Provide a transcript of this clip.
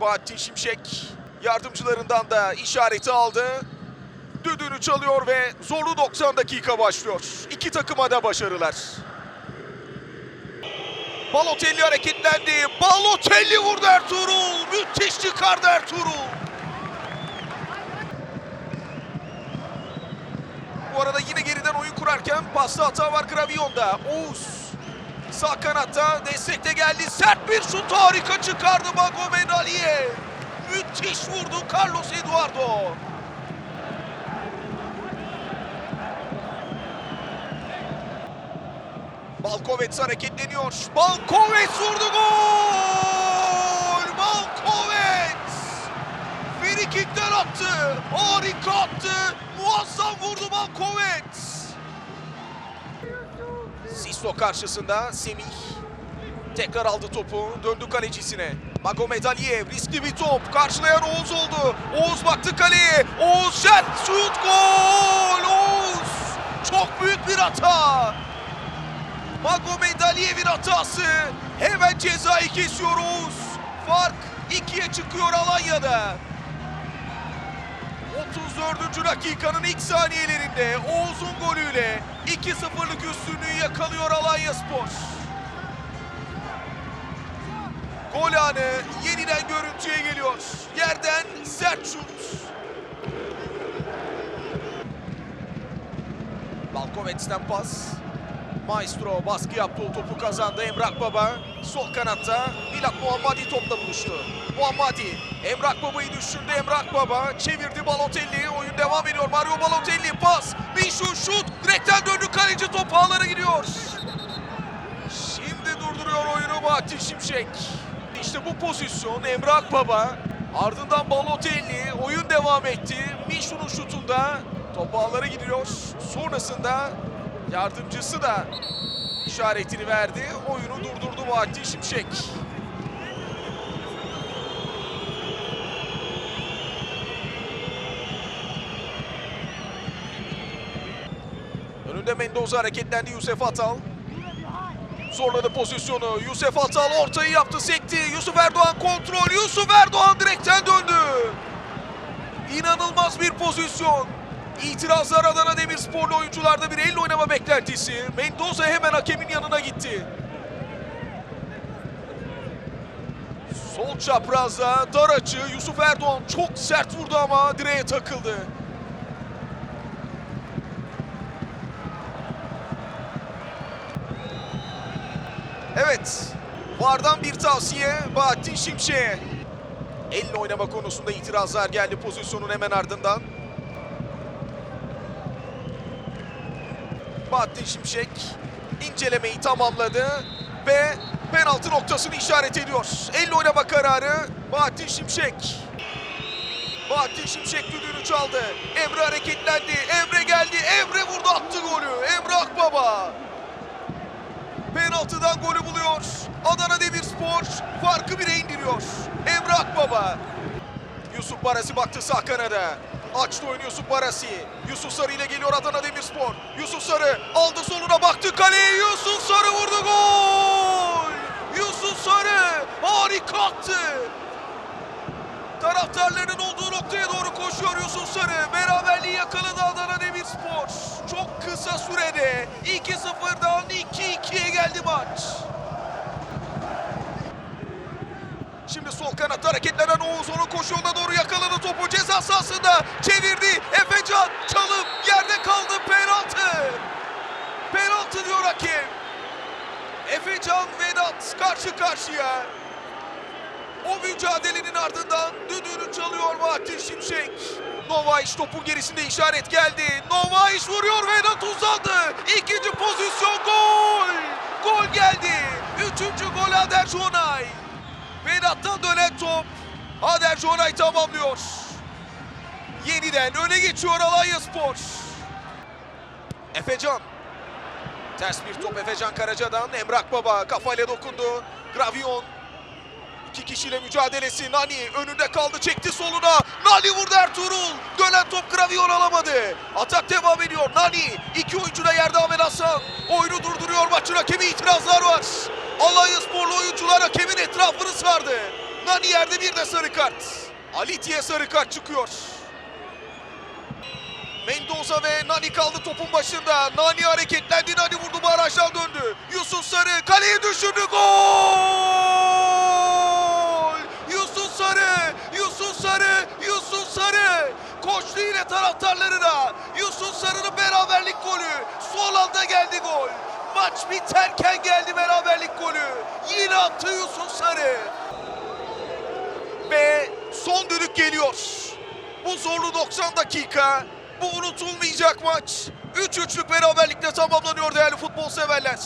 Bahattin Şimşek yardımcılarından da işareti aldı. Düdüğünü çalıyor ve zorlu 90 dakika başlıyor. İki takıma da başarılar. Balotelli hareketlendi. Balotelli vurdu Ertuğrul. Müthiş çıkardı Ertuğrul. Bu arada yine geriden oyun kurarken pasta hata var Gravion'da. Oğuz sağ kanatta destekte geldi. Sert bir şut harika çıkardı Ali'ye. Müthiş vurdu Carlos Eduardo. Balkovets hareketleniyor. Balkovets vurdu gol! Balkovets! Frikikten attı. Harika attı. Muazzam vurdu Balkovets. Sisto karşısında Semih. Tekrar aldı topu. Döndü kalecisine. Magomed Aliyev riskli bir top. Karşılayan Oğuz oldu. Oğuz baktı kaleye. Oğuz şert şut gol! Oğuz! Çok büyük bir hata. Magomed Aliyev'in hatası. Hemen cezayı kesiyor Oğuz. Fark ikiye çıkıyor Alanya'da. 34. dakikanın ilk saniyelerinde Oğuz'un golüyle 2-0'lık üstünlüğü yakalıyor Alanya Spor. Gol anı yeniden görüntüye geliyor. Yerden sert şut. Balkovets'ten pas. Maestro baskı yaptı o topu kazandı. Emrah Baba sol kanatta Milat Muhammadi topla buluştu. Muhammadi Emrah Baba'yı düşündü. Emrah Baba çevirdi Balotelli. Oyun devam ediyor. Mario Balotelli pas. Bir şut şut. Direkten döndü kaleci top ağlara gidiyor. Şimdi durduruyor oyunu Bahattin Şimşek. İşte bu pozisyon Emrah Baba. Ardından Balotelli oyun devam etti. Mişu'nun şutunda top ağlara gidiyor. Sonrasında yardımcısı da işaretini verdi. Oyunu durdurdu Bahattin Şimşek. Önünde Mendoza hareketlendi Yusuf Atal. Zorladı pozisyonu. Yusuf Atal ortayı yaptı, sekti. Yusuf Erdoğan direkten döndü. İnanılmaz bir pozisyon. İtirazlar Adana Demirsporlu oyuncularda bir elle oynama beklentisi. Mendoza hemen hakemin yanına gitti. Sol çaprazda dar açı Yusuf Erdoğan çok sert vurdu ama direğe takıldı. Evet. Vardan bir tavsiye Bahattin Şimşek'e. Elle oynama konusunda itirazlar geldi pozisyonun hemen ardından. Bahattin Şimşek incelemeyi tamamladı ve penaltı noktasını işaret ediyor. Elle oynama kararı Bahattin Şimşek. Bahattin Şimşek düdüğünü çaldı. Emre hareketlendi. Emre geldi. Emre vurdu attı golü. Emre Akbaba. Penaltıdan golü buluyor. Adana Demirspor farkı bire indiriyor. Emre Akbaba. Yusuf Barasi baktı sağ kanada. Açtı oyunu Yusuf Barasi. Yusuf Sarı ile geliyor Adana Demirspor. Yusuf Sarı aldı soluna baktı kaleye. Yusuf Sarı vurdu gol. Yusuf Sarı harika attı. Taraftarlarının olduğu noktaya doğru koşuyor Yusuf Sarı. Beraberliği yakaladı Adana Demirspor. Çok kısa sürede 2-0'dan 2-2'ye geldi maç. Şimdi sol kanatta hareketlenen Oğuz onun koşu yoluna doğru yakaladı topu ceza sahasında çevirdi. Efecan çalım yerde kaldı penaltı. Penaltı diyor hakem. Efecan Vedat karşı karşıya. O mücadelenin ardından düdüğünü çalıyor Bahattin Şimşek. Novaiş topun gerisinde işaret geldi. Novaiş vuruyor Vedat uzandı. İkinci pozisyon gol. Gol geldi. Üçüncü gol Ader Jonay. Vedat'tan dönen top. Ader Jonay tamamlıyor. Yeniden öne geçiyor Alanya Spor. Efecan. Ters bir top Efecan Karaca'dan. Emrah Baba kafayla dokundu. Gravion İki kişiyle mücadelesi. Nani önünde kaldı çekti soluna. Nani vurdu Ertuğrul. Dönen top Gravion alamadı. Atak devam ediyor. Nani iki oyuncu da yerde Ahmet Hasan. Oyunu durduruyor maçın hakemi itirazlar var. Alanya sporlu oyuncular hakemin etrafını sardı. Nani yerde bir de sarı kart. Aliti'ye sarı kart çıkıyor. Mendoza ve Nani kaldı topun başında. Nani hareketlendi. Nani vurdu barajdan döndü. Yusuf Sarı kaleye düşürdü. Gol! Yusuf Sarı! Yusuf Sarı! Yusuf Sarı! Koştu yine taraftarlarına. Yusuf Sarı'nın beraberlik golü. Sol anda geldi gol. Maç biterken geldi beraberlik golü. Yine attı Yusuf Sarı. Ve son düdük geliyor. Bu zorlu 90 dakika. Bu unutulmayacak maç. 3-3'lük beraberlikle tamamlanıyor değerli futbol severler.